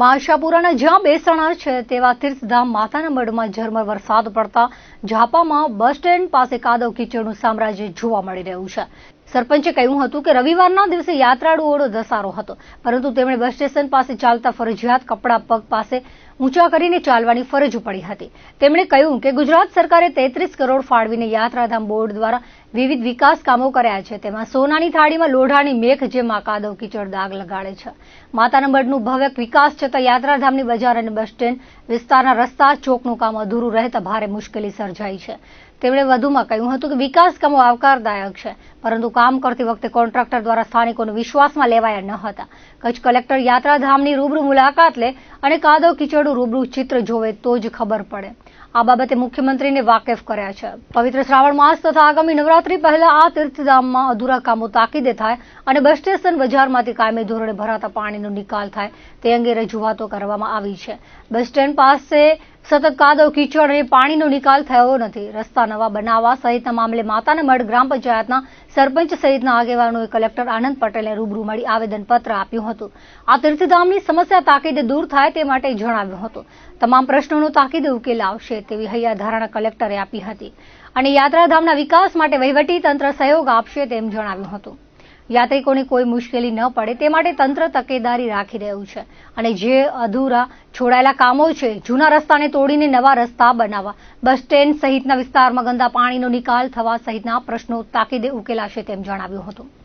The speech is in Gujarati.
મહાશાપુરાના જ્યાં બેસણા છે તેવા તીર્થધામ માતાના મઢમાં ઝરમર વરસાદ પડતા ઝાપામાં બસ સ્ટેન્ડ પાસે કાદવ કીચડનું સામ્રાજ્ય જોવા મળી રહ્યું છે. સરપંચે કહ્યું હતું કે રવિવારના દિવસે યાત્રાળુઓનો ધસારો હતો, પરંતુ તેમણે બસ સ્ટેશન પાસે ચાલતા ફરજિયાત કપડા પગ પાસે ઊંચા કરીને ચાલવાની ફરજ પડી હતી. તેમણે કહ્યું કે ગુજરાત સરકારે તેત્રીસ કરોડ ફાળવીને યાત્રાધામ બોર્ડ દ્વારા વિવિધ વિકાસ કામો કર્યા છે. તેમાં સોનાની થાળીમાં લોઢાની મેઘ જેમાં કાદવ, કીચડ, દાગ લગાડે છે. માતાના મઢનું ભવ્ય વિકાસ છતાં યાત્રાધામની બજાર અને બસ સ્ટેન્ડ વિસ્તારના રસ્તા ચોકનું કામ અધૂરું રહેતા ભારે મુશ્કેલી સર્જાઈ છે. તેમણે વધુમાં કહ્યું હતું કે વિકાસ કામો આવકારદાયક છે, પરંતુ કામ કરતી વખતે કોન્ટ્રાક્ટર દ્વારા સ્થાનિકોને વિશ્વાસમાં લેવાયા ન હતા. કચ્છ કલેક્ટર યાત્રાધામની રૂબરૂ મુલાકાત લે અને કાદવ કીચડનું રૂબરૂ ચિત્ર જોવે તો જ ખબર પડે. આ બાબતે મુખ્યમંત્રીને વાકેફ કર્યા છે. પવિત્ર શ્રાવણ માસ તથા આગામી નવરાત્રી પહેલા આ તીર્થધામમાં અધૂરા કામો તાકીદે થાય અને બસ સ્ટેશન બજારમાંથી કાયમી ધોરણે ભરાતા પાણીનો નિકાલ થાય તે અંગે રજૂઆતો કરવામાં આવી છે. બસ સ્ટેન્ડ પાસે સતત કાદવ, કીચડ અને પાણીનો નિકાલ થયો નથી. રસ્તા નવા બનાવવા સહિતના મામલે માતાના મઢ ગ્રામ પંચાયતના સરપંચ સહિતના આગેવાનોએ કલેક્ટર આનંદ પટેલને રૂબરૂ મળી આવેદનપત્ર આપ્યું હતું. આ તીર્થધામની સમસ્યા તાકીદે દૂર થાય તે માટે જણાવ્યું હતું. તમામ પ્રશ્નોનો તાકીદે ઉકેલ આવશે તેવી હૈયાધારણા કલેક્ટરે આપી હતી. અને યાત્રાધામના વિકાસ માટે વહીવટી તંત્ર સહયોગ આપશે તેમ જણાવ્યું હતું. યાત્રિકોને કોઈ મુશ્કેલી ન પડે તે માટે તંત્ર તકેદારી રાખી રહ્યું છે. અને જે અધૂરા છોડાયેલા કામો છે, જૂના રસ્તાને તોડીને નવા રસ્તા બનાવવા, બસ સ્ટેન્ડ સહિતના વિસ્તારમાં ગંદા પાણીનો નિકાલ થવા સહિતના પ્રશ્નો તાકીદે ઉકેલાશે તેમ જણાવ્યું હતું.